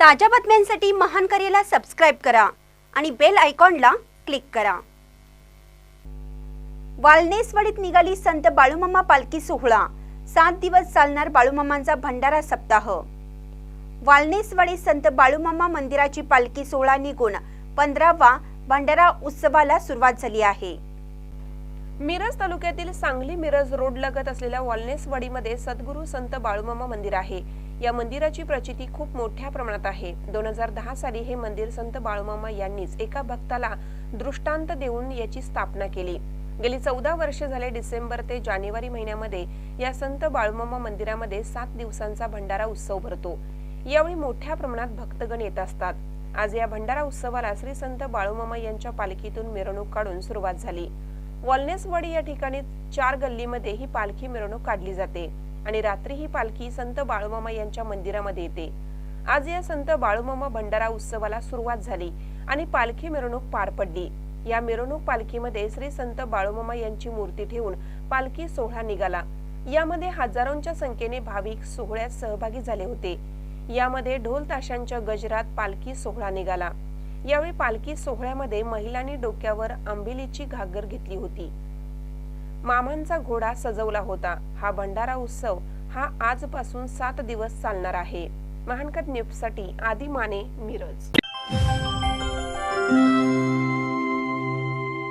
ताज्या बातम्यांसाठी महान करेला सबस्क्राईब करा आणि बेल आयकॉनला क्लिक करा. वालनेसवाडीत निघाली संत बाळूमामा पालखी सोहळा. सात दिवस चालणार बाळूमामांचा भंडारा सप्ताह. वालनेसवाडी संत बाळूमामा मंदिराची पालखी सोहळा निघून पंधरावा भंडारा उत्सवाला सुरुवात झाली आहे. मिरज तालुक्यातील सांगली मिरज रोड लगत असलेल्या वालनेसवाडीमध्ये सद्गुरू संत बाळूमामा मंदिर आहे. या मंदिराची प्रचिती खूप मोठ्या प्रमाणात आहे. दोन हजार दहा साली हे मंदिर संत बाळूमामा यांनीच एका भक्ताला दृष्टांत देऊन याची स्थापना केली. गेली चौदा वर्ष झाले डिसेंबर ते जानेवारी महिन्यामध्ये या संत बाळूमामा मंदिरामध्ये सात दिवसांचा भंडारा उत्सव भरतो. यावेळी मोठ्या प्रमाणात भक्तगण येत असतात. आज या भंडारा उत्सवाला श्री संत बाळूमामा यांच्या पालखीतून मिरवणूक काढून सुरुवात झाली. वॉलनेसवाडी या ठिकाणी चार गल्लीमध्ये ही पालखी मिरवणूक काढली जाते. आणि रात्री ही पालखी संत बाळूमामा यांच्या मंदिरामध्ये येते. आज या संत बाळूमामा भंडारा उत्सवाला सुरुवात झाली आणि पालखी मिरवणूक पार पडली. या मिरवणूक पालखीमध्ये श्री संत बाळूमामा यांची मूर्ती ठेवून पालखी सोहळा निघाला. यामध्ये हजारोंच्या संख्येने भाविक सोहळ्यात सहभागी झाले होते. यामध्ये ढोल ताशांच्या गजरात पालखी सोहळा निघाला. यावेळी पालखी सोहळ्यामध्ये महिलांनी डोक्यावर आंबिलीची घागर घेतली होती. मामांचा घोडा सजवला होता. हा भंडारा उत्सव हा आजपासून सात दिवस चालणार आहे. महानकट न्यूजसाठी आदी माने मिरज.